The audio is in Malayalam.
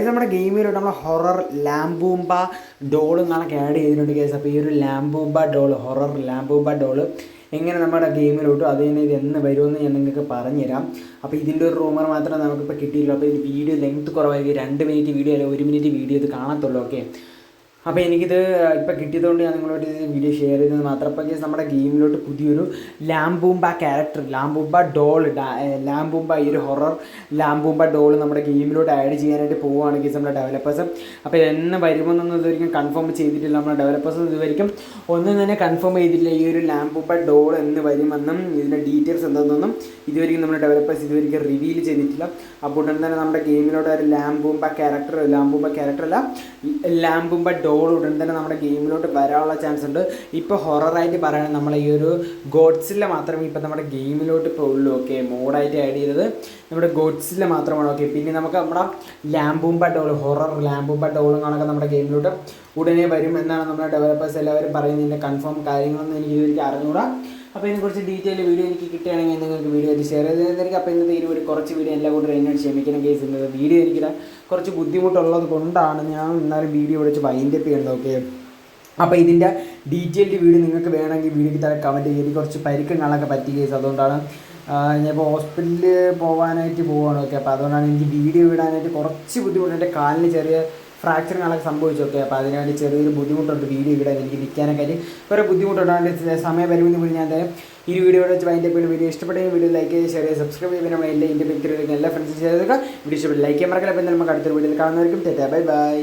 ഇത് നമ്മുടെ ഗെയിമിലോട്ട് നമ്മൾ ഹൊറർ ലാംബൂമ്പ ഡോളും കണക്ക് ആഡ് ചെയ്തിട്ടുണ്ട് കേസ് അപ്പോൾ ഈ ഒരു ലാംബൂമ്പ ഡോൾ ഹൊറർ ലാംബൂമ്പ ഡോൾ എങ്ങനെ നമ്മുടെ ഗെയിമിലോട്ട് അത് തന്നെ ഇത് എന്ന് വരുമെന്ന് ഞാൻ നിങ്ങൾക്ക് പറഞ്ഞുതരാം. അപ്പോൾ ഇതിന്റെ ഒരു റൂമർ മാത്രമേ നമുക്കിപ്പോൾ കിട്ടിയിട്ടുള്ളൂ. അപ്പോൾ ഇത് വീഡിയോ ലെങ്ത് കുറവായിരിക്കും. രണ്ട് മിനിറ്റ് വീഡിയോ അല്ലെങ്കിൽ ഒരു മിനിറ്റ് വീഡിയോ ഇത് കാണത്തുള്ളൂ ഓക്കെ അപ്പോൾ എനിക്കിത് ഇപ്പോൾ കിട്ടിയതുകൊണ്ട് ഞാൻ നിങ്ങളോട് ഇത് വീഡിയോ ഷെയർ ചെയ്തത് മാത്രം അപ്പോൾ നമ്മുടെ ഗെയിമിലോട്ട് പുതിയൊരു ലാംബൂമ്പ ക്യാരക്ടർ ലാംബൂമ്പ ഡോൾ ലാംബൂമ്പ ഈ ഒരു ഹൊറർ ലാംബൂമ്പ ഡോൾ നമ്മുടെ ഗെയിമിലോട്ട് ആഡ് ചെയ്യാനായിട്ട് പോവുകയാണ് ഗീസ് നമ്മുടെ ഡെവലപ്പേഴ്സ് അപ്പോൾ എന്നെ വരുമെന്നൊന്നും ഇതുവരെയും കൺഫേം ചെയ്തിട്ടില്ല നമ്മുടെ ഡെവലപ്പേഴ്സ് ഇതുവരെയും ഒന്നും തന്നെ കൺഫേം ചെയ്തിട്ടില്ല ഈ ഒരു ലാംബൂമ്പ ഡോൾ എന്ന് വരുമെന്നും ഇതിന്റെ ഡീറ്റെയിൽസ് എന്താണെന്നൊന്നും ഇതുവരെയും നമ്മുടെ ഡെവലപ്പേഴ്സ് ഇതുവരെയും റിവീൽ ചെയ്തിട്ടില്ല. അപ്പോൾ തന്നെ നമ്മുടെ ഗെയിമിലോട്ട് ഒരു ലാംബൂമ്പ ക്യാരക്ടർ ലാംബൂമ്പ ക്യാരക്ടർ അല്ല ലാംബൂംബ ഡോൾ ഉടൻ തന്നെ നമ്മുടെ ഗെയിമിലോട്ട് വരാനുള്ള ചാൻസ് ഉണ്ട്. ഇപ്പോൾ ഹൊററായിട്ട് പറയുകയാണെങ്കിൽ നമ്മൾ ഈ ഒരു ഗോഡ്സില്ല മാത്രമേ ഇപ്പോൾ നമ്മുടെ ഗെയിമിലോട്ട് ഇപ്പോൾ ഉള്ളൂ. ഓക്കെ മോഡായിട്ട് ആഡ് ചെയ്തത് നമ്മുടെ ഗോഡ്സില്ല മാത്രമാണ്. ഓക്കെ പിന്നെ നമുക്ക് നമ്മുടെ ലാംബൂമ്പ ഡോൾ ഹൊറർ ലാംബൂമ്പ ഡോളും കണക്കെ നമ്മുടെ ഗെയിമിലോട്ട് ഉടനെ വരും എന്നാണ് നമ്മുടെ ഡെവലപ്പേഴ്സ് എല്ലാവരും പറയുന്നത്. പറയുന്നതിന്റെ കൺഫേം കാര്യങ്ങളൊന്നും എനിക്ക് ഇതുവരെയ്ക്ക് അറിഞ്ഞൂടാ. അപ്പോൾ ഇതിനെക്കുറിച്ച് ഡീറ്റെയിൽ വീഡിയോ എനിക്ക് കിട്ടുകയാണെങ്കിൽ നിങ്ങൾക്ക് വീഡിയോ ആയിട്ട് ഷെയർ ചെയ്തതായിരിക്കും അപ്പോൾ ഇന്നത്തെ ഒരു കുറച്ച് വീഡിയോ എല്ലാം കൂടെ എന്നോട് ക്ഷമിക്കണം കേസ് ഇന്നത് വീഡിയോ എനിക്ക് കുറച്ച് ബുദ്ധിമുട്ടുള്ളത് കൊണ്ടാണ് ഞാൻ എന്നാലും വീഡിയോ വിളിച്ച് വൈൻഡപ്പ് ചെയ്യുന്നത് ഓക്കെ അപ്പോൾ ഇതിന്റെ ഡീറ്റെയിൽഡ് വീഡിയോ നിങ്ങൾക്ക് വേണമെങ്കിൽ വീഡിയോയ്ക്ക് താഴെ കമന്റ് ചെയ്ത് കുറച്ച് പരിക്കങ്ങളൊക്കെ പറ്റി കേസ് അതുകൊണ്ടാണ് ഞാനിപ്പോൾ ഹോസ്പിറ്റലിൽ പോകാനായിട്ട് പോവുകയാണ് ഓക്കെ അപ്പോൾ അതുകൊണ്ടാണ് എനിക്ക് വീഡിയോ വിടാനായിട്ട് കുറച്ച് ബുദ്ധിമുട്ട്. എന്റെ കാലിന് ചെറിയ ഫ്രാക്ചറിങ്ങളൊക്കെ സംഭവിച്ചു ഓക്കെ അപ്പോൾ അതിനുവേണ്ടി ചെറിയൊരു ബുദ്ധിമുട്ടുണ്ട് വീഡിയോ ഇടാൻ എനിക്ക് നിൽക്കാനൊക്കെ ആയിട്ട്. കുറേ ബുദ്ധിമുട്ടുണ്ടാകേണ്ട സമയപരിമിതി കൂടി ഞാൻ എന്തായാലും ഈ വീഡിയോ വെച്ച് വൈൻഡ് പേര് വീഡിയോ ഇഷ്ടപ്പെട്ടെങ്കിൽ വീഡിയോ ലൈക്ക് ചെയ്ത് ഷെയർ ചെയ്ത് സബ്സ്ക്രൈബ് ചെയ്യുമ്പോൾ നമ്മൾ എല്ലാ ഇന്ത്യ പിക്ചറിലേക്ക് എല്ലാ ഫ്രണ്ട്സും ചെയ്തേക്കുക വീഡിയോ ഇഷ്ടപ്പെട്ട് ലൈക്ക് ചെയ്യാൻ മറക്കില്ല. അപ്പോൾ നമുക്ക് അടുത്തൊരു വീഡിയോയിൽ കാണുന്നവർക്കും ബൈ ബൈ